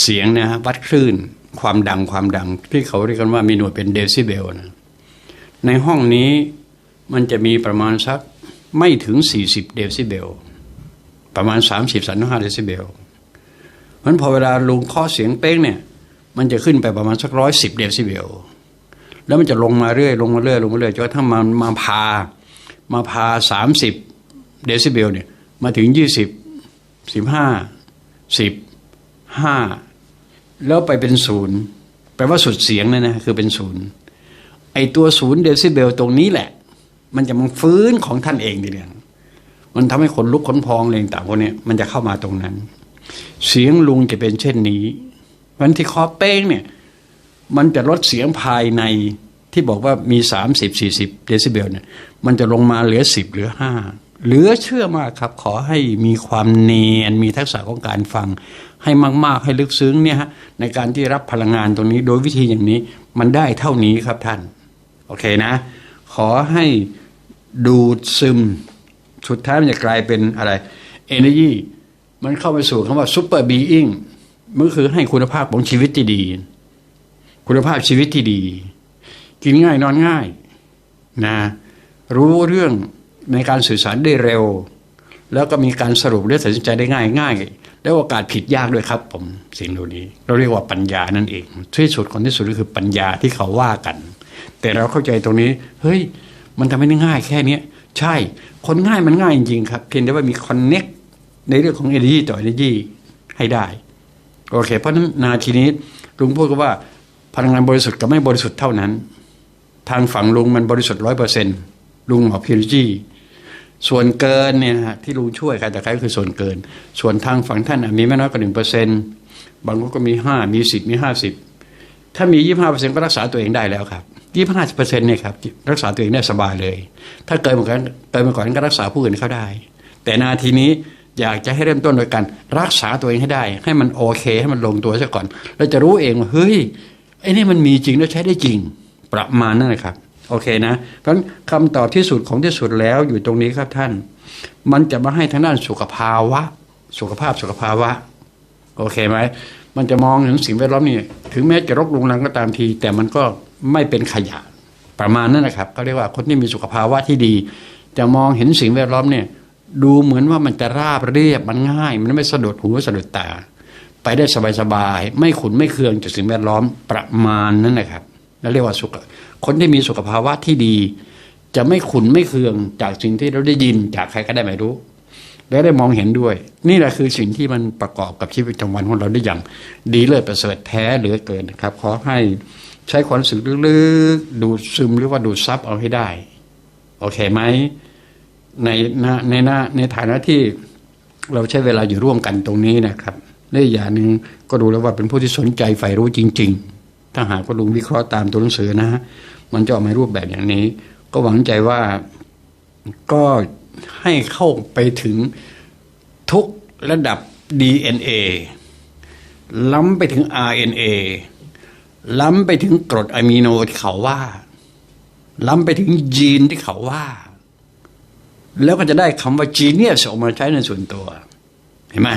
เสียงนะฮะวัดคลื่นความดังความดัง ที่เขาเรียกกันว่ามีหน่วยเป็นเดซิเบลนะในห้องนี้มันจะมีประมาณสักไม่ถึง 40 เดซิเบล ประมาณ 30 35 เดซิเบลมันพอเวลาลุงเคาะเสียงเป้งเนี่ย มันจะขึ้นไปประมาณสักร้อยสิบเดซิเบล แล้วมันจะลงมาเรื่อยลงมาเรื่อยลงมาเรื่อยจนกระทั่งมันมาพามาพาสามสิบเดซิเบลเนี่ยมาถึงยี่สิบสิบห้าสิบ ห้าแล้วไปเป็นศูนย์แปลว่าสุดเสียงเลยนะคือเป็นศูนย์ไอตัวศูนย์เดซิเบลตรงนี้แหละ มันจะมันฟื้นของท่านเองทีเดียวมันทำให้ขนลุกขนพองอะไรต่างพวกนี้มันจะเข้ามาตรงนั้น เสียงลุงจะเป็นเช่นนี้ วันที่คอเป้งเนี่ย มันจะลดเสียงภายในที่บอกว่ามี30 40เดซิเบลเนี่ย มันจะลงมาเหลือ10เหลือ5 เหลือเชื่อมากครับ ขอให้มีความเนียนมีทักษะของการฟัง ให้มาก ๆ ให้ลึกซึ้งเนี่ยฮะในการที่รับพลังงานตรงนี้ โดยวิธีอย่างนี้มันได้เท่านี้ครับท่าน โอเคนะ ขอให้ดูดซึม สุดท้ายมันจะกลายเป็นอะไร energy มันเข้าไปสู่คำว่า super being มันคือให้คุณภาพของชีวิตที่ดี คุณภาพชีวิตที่ดี กินง่ายนอนง่ายนะรู้เรื่อง ในการสื่อสารได้เร็ว แล้วก็มีการสรุปและตัดสินใจได้ง่ายง่ายแล้วโอกาสผิดยากด้วยครับ ผมสิ่งเหล่านี้ เราเรียกว่าปัญญานั่นเองที่สุดคนที่สุดก็คือปัญญาที่เขาว่ากัน แต่เราเข้าใจตรงนี้เฮ้ยมันทำให้ง่ายแค่เนี้ยใช่ คนง่ายมันง่ายจริงๆครับเพียงแต่ว่ามีคอนเน็กในเรื่องของ energy ต่อ energy ให้ได้ โอเค เพราะนั้นนาทีนี้ลุงพูดก็ว่าพลังงานบริสุทธิ์กับไม่บริสุทธิ์เท่านั้น ทางฝั่งลุงมันบริสุทธิ์ร้อยเปอร์เซ็นต์ลุงหมอพิรจี ส่วนเกินเนี่ยฮะที่ลุงช่วยใครแต่ใครก็คือส่วนเกิน ส่วนทางฝั่งท่านมีไม่น้อยกว่าหนึ่งเปอร์เซ็นต์บางคนก็มีห้ามีสิบมีห้าสิบถ้ามียี่ห้าเปอร์เซ็นต์ก็รักษาตัวเองได้แล้วครับยี่ห้าเปอร์เซ็นต์เนี่ยครับรักษาตัวเองได้สบายเลย ถ้าเกินเหมือนกันเกินมาก่อนก็รักษาผู้อื่นเขาได้ แต่นาทีนี้อยากจะให้เริ่มต้นโดยการรักษาตัวเองให้ได้ ให้มันโอเค ให้มันลงตัวซะก่อนเราจะรู้เองว่าเฮ้ยไอ้นี่มันมีจริงแล้วใช้ได้จริงประมาณนั้นเลยครับ โอเคนะเพราะฉะนั้นคำตอบที่สุดของที่สุดแล้วอยู่ตรงนี้ครับท่าน มันจะมาให้ทางด้านสุขภาวะ สุขภาพสุขภาวะ โอเคไหมมันจะมองถึงสิ่งแวดล้อมนี่ถึงแม้จะรกรุงรังก็ตามที แต่มันก็ไม่เป็นขยะประมาณนั้นนะครับเขาเรียกว่าคนที่มีสุขภาวะที่ดี จะมองเห็นสิ่งแวดล้อมเนี่ย ดูเหมือนว่ามันจะราบเรียบมันง่าย มันไม่สะดุดหูสะดุดตา ไปได้สบายๆไม่ขุนไม่เคืองจากสิ่งแวดล้อมประมาณนั้นนะครับ แล้วเรียกว่าสุข คนที่มีสุขภาวะที่ดี จะไม่ขุนไม่เคืองจากสิ่งที่เราได้ยินจากใครก็ได้ไม่รู้ และได้มองเห็นด้วย นี่แหละคือสิ่งที่มันประกอบกับชีวิตประจำวันของเราได้อย่าง ดีเลิศประเสริฐแท้เหลือเกินครับ ขอให้ใช้ความรู้สึกลึกๆดูซึมหรือว่าดูซับเอาให้ได้ โอเคไหมในหน้าในหน้าในฐานะที่เราใช้เวลาอยู่ร่วมกันตรงนี้นะครับและอีกอย่างหนึ่งก็ดูแล้วว่าเป็นผู้ที่สนใจใฝ่รู้จริง ๆ ถ้าหากว่าลุงวิเคราะห์ตามตัวหนังสือนะฮะมันจะออกมารูปแบบอย่างนี้ ก็หวังใจว่าก็ให้เข้าไปถึงทุกระดับ DNA ล้ำไปถึง RNA ล้ำไปถึงกรดอะมิโนที่เขาว่า ล้ำไปถึงยีนที่เขาว่า แล้วก็จะได้คำว่า genius ออกมาใช้ในส่วนตัว เห็นไหม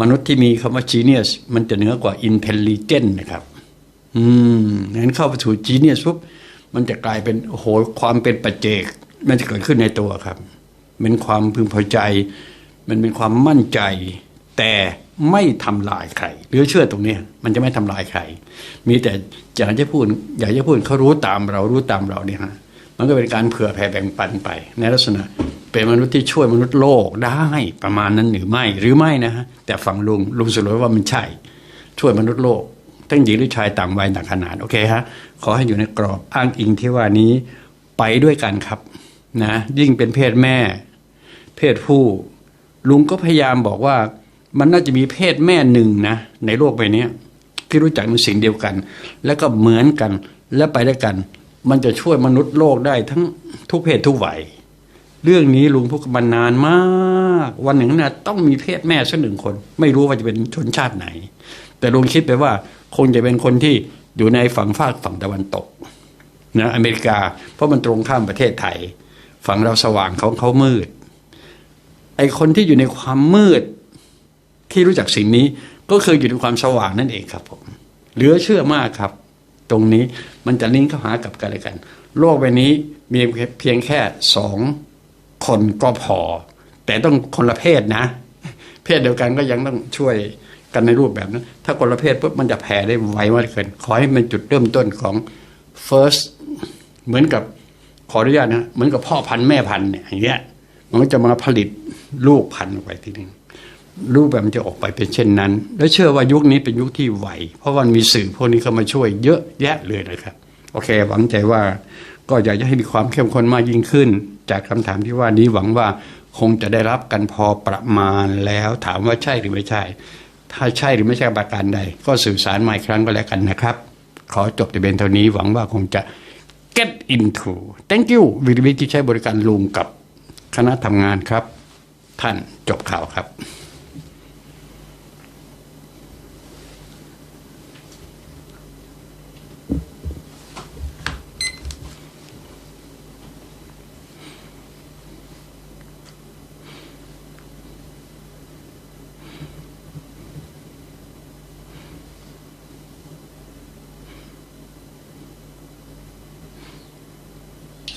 มนุษย์ที่มีคำว่า genius มันจะเหนือกว่า intelligent นะครับ อืมงั้นเข้าไปสู่ genius ปุ๊บมันจะกลายเป็นโอ้โหความเป็นปัจเจกมันจะเกิดขึ้นในตัวครับ เป็นความพึงพอใจ มันเป็นความมั่นใจ แต่ไม่ทำลายใครหรือเชื่อตรงนี้มันจะไม่ทำลายใคร มีแต่อยากจะพูดอยากจะพูดเขารู้ตามเรารู้ตามเราเนี่ยฮะมันก็เป็นการเผื่อแผ่แบ่งปันไป ในลักษณะ เป็นมนุษย์ที่ช่วยมนุษย์โลกได้ประมาณนั้นหรือไม่หรือไม่นะฮะแต่ฟังลุงลุงสรุปว่ามันใช่ ช่วยมนุษย์โลก ทั้งหญิงหรือชายต่างวัยต่างขนาดโอเคฮะขอให้อยู่ในกรอบอ้างอิงที่ว่านี้ไปด้วยกันครับนะยิ่งเป็นเพศแม่ เพศผู้ ลุงก็พยายามบอกว่า มันน่าจะมีเพศแม่หนึ่งนะในโลกใบนี้ที่รู้จักในสิ่งเดียวกัน แล้วก็เหมือนกันและไปด้วยกัน มันจะช่วยมนุษย์โลกได้ทั้งทุกเพศทุกวัยเรื่องนี้ลุงพูดมานานมาก วันหนึ่งนะต้องมีเพศแม่สักหนึ่งคน ไม่รู้ว่าจะเป็นชนชาติไหน แต่ลุงคิดไปว่า คงจะเป็นคนที่อยู่ในฝั่งฝากฝั่งตะวันตกนะอเมริกา เพราะมันตรงข้ามประเทศไทย ฝั่งเราสว่างเขาเขามืด ไอคนที่อยู่ในความมืดที่รู้จักสิ่งนี้ก็คืออยู่ในความสว่างนั่นเองครับผมเหลือเชื่อมากครับ ตรงนี้มันจะลิงก์เข้าหากับกันและกัน โลกใบนี้มีเพียงแค่สองคนก็พอ แต่ต้องคนละเพศนะ เพศเดียวกันก็ยังต้องช่วย กันในรูปแบบนั้น ถ้าคนละเพศปุ๊บมันจะแผ่ได้ไวมากเกิน ขอให้มันจุดเริ่มต้นของ first เหมือนกับขออนุญาตนะเหมือนกับพ่อพันธุ์แม่พันธุ์เนี่ยอย่างเงี้ยมันก็จะมาผลิตลูกพันธุ์ออกไปทีหนึงรูปแบบมันจะออกไปเป็นเช่นนั้น และเชื่อว่ายุคนี้เป็นยุคที่ไวเพราะว่ามีสื่อพวกนี้เข้ามาช่วยเยอะแยะเลยนะครับ โอเค หวังใจว่าก็อยากจะให้มีความเข้มข้นมากยิ่งขึ้น จากคำถามที่ว่านี้หวังว่าคงจะได้รับกันพอประมาณแล้วถามว่าใช่หรือไม่ใช่ ถ้าใช่หรือไม่ใช่ประการใด ก็สื่อสารมาอีกครั้งก็แล้วกันนะครับ ขอจบแต่เพียงเท่านี้หวังว่าคงจะ get into thank you วิริวิที่ใช้บริการลุงกับคณะทำงานครับ ท่านจบข่าวครับ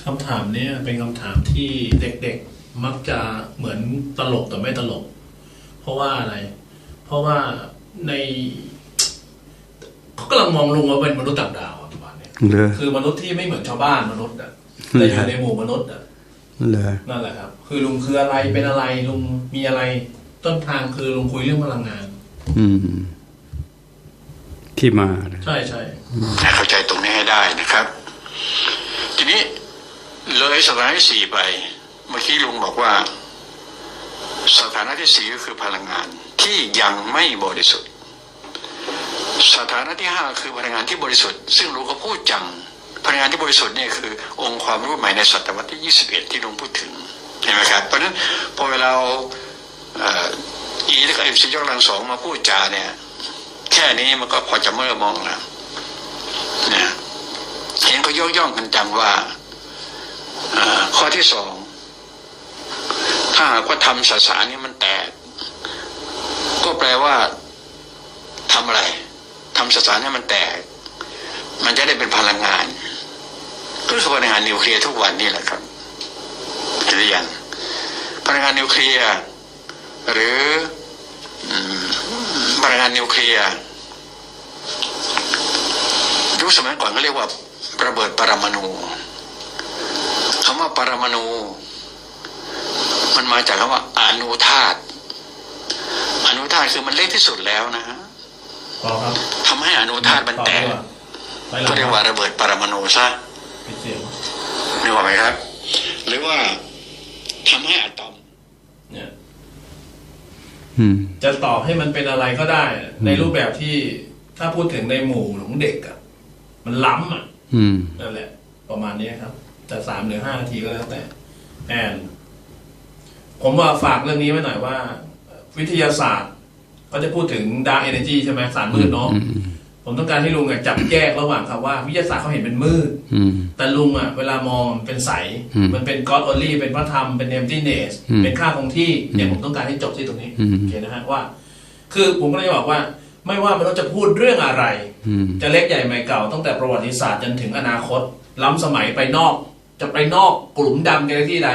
คำถามเนี้ยเป็นคำถามที่เด็กๆมักจะเหมือนตลกแต่ไม่ตลก เพราะว่าอะไร เพราะว่าในเขากำลังมองลุงว่าเป็นมนุษย์ต่างดาวอะประมาณเนี้ยเลยคือมนุษย์ที่ไม่เหมือนชาวบ้านมนุษย์อะแต่อยู่ในหมู่มนุษย์อะเลยนั่นแหละครับ คือลุงคืออะไรเป็นอะไรลุงมีอะไร ต้นทางคือลุงคุยเรื่องพลังงาน อืม ที่มานะใช่ใช่ให้เข้าใจตรงนี้ให้ได้นะครับ ทีนี้ เลยสถานะที่สี่ไป เมื่อกี้ลุงบอกว่า สถานะที่สี่ก็คือพลังงานที่ยังไม่บริสุทธิ์ สถานะที่ห้าคือพลังงานที่บริสุทธิ์ ซึ่งลุงก็พูดจังพลังงานที่บริสุทธิ์เนี่ยคือ องค์ความรู้ใหม่ในศตวรรษที่ยี่สิบเอ็ดที่ลุงพูดถึงเห็นไหมครับเพราะฉะนั้นพอเวลาอีและกับเอ็มซียกกำลังสองมาพูดจาเนี่ย แค่นี้มันก็พอจะเมื่อมองแล้วนะเห็นก็ย่อย่องกันจังว่า ข้อที่สองถ้าหากว่าทำสสารนี้มันแตก ก็แปลว่าทำอะไรทำสสารให้มันแตก มันจะได้เป็นพลังงานก็คือพลังงานนิวเคลียร์ทุกวันนี่แหละครับเห็นหรือยังพลังงานนิวเคลียร์หรือพลังงานนิวเคลียร์ยุคสมัยก่อนเขาเรียกว่าระเบิดปรมาณู คำว่าปรมาณูมันมาจากคำว่าอนุธาตุอนุธาตุคือมันเล็กที่สุดแล้วนะฮะพอครับทำให้อนุธาตุมันแตกไปหลัก็งเรียกว่าระเบิดปรมาณูซะปิดเสียงนึกออกไหมครับ หรือว่าทำให้อะตอม เนี่ยอืมจะตอบให้มันเป็นอะไรก็ได้ ในรูปแบบที่ถ้าพูดถึงในหมู่ของเด็กอะมันล้ำอะอืมนั่นแหละ ประมาณนี้ครับ จะสามหรือห้านาทีก็แล้วแต่แอนผมว่าฝากเรื่องนี้ไว้หน่อยว่า วิทยาศาสตร์ก็จะพูดถึงดาร์กเอเนจีใช่ไหมสารมืดเนาะอืมอืมผมต้องการให้ลุงอะจับแยกระหว่างคำว่า วิทยาศาสตร์เขาเห็นเป็นมืดอืมแต่ลุงอะ เวลามองมันเป็นใสอืมมันเป็น God only เป็นพระธรรม เป็น emptiness อืมเป็นค่าคงที่เนี่ยอืมผมต้องการให้จบที่ตรงนี้อืมโอเคนะฮะว่า คือผมก็เลยบอกว่า ไม่ว่ามนุษย์จะพูดเรื่องอะไรอืมจะเล็กใหญ่ใหม่เก่าตั้งแต่ประวัติศาสตร์จนถึงอนาคต ล้ำสมัยไปนอก จะไปนอกกลุ่มดำกันที่ใด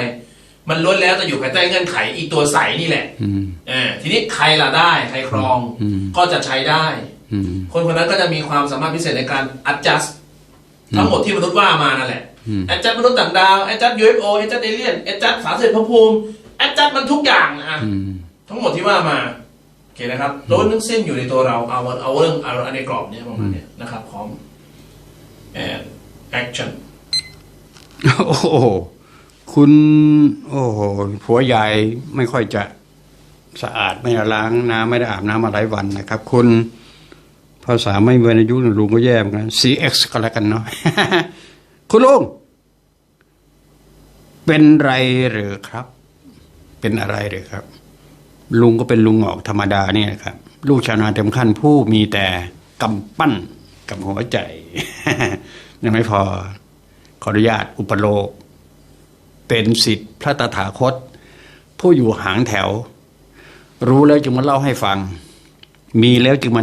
มันล้วนแล้วจะอยู่ภายใต้เงื่อนไขอีตัวใสนี่แหละอืมอ่าทีนี้ใครล่ะได้ ใครครองอืมก็จะใช้ได้อืมคนคนนั้นก็จะมีความสามารถพิเศษในการ adjust ทั้งหมดที่มนุษย์ว่ามานั่นแหละอืม adjust มนุษย์ต่างดาว adjust UFO adjust alien adjust สารเสพภูมิ adjust มันทุกอย่างนะอืมทั้งหมดที่ว่ามาโอเคนะครับล้วนทั้งสิ้นอยู่ในตัวเราเอาเอาเรื่องเอาในกรอบเนี้ยประมาณเนี้ยนะครับพร้อม and action โอ้โหคุณ โอ้โหผัวใหญ่ไม่ค่อยจะสะอาดไม่ได้ล้างน้ำไม่ได้อาบน้ำมาหลายวันนะครับ คุณภาษาไม่เวรอายุลุงก็แย่เหมือนกัน CX ก็แล้วกันเนาะคุณลุงเป็นไรหรือครับ เป็นอะไรหรือครับ ลุงก็เป็นลุงหงอกธรรมดาเนี่ยครับ ลูกชาวนาเต็มขั้นผู้มีแต่กำปั้นกับหัวใจยังไม่พอ ขออนุญาตอุปโลก เป็นสิทธิพระตถาคต ผู้อยู่หางแถว รู้แล้วจึงมาเล่าให้ฟัง มีแล้วจึงมา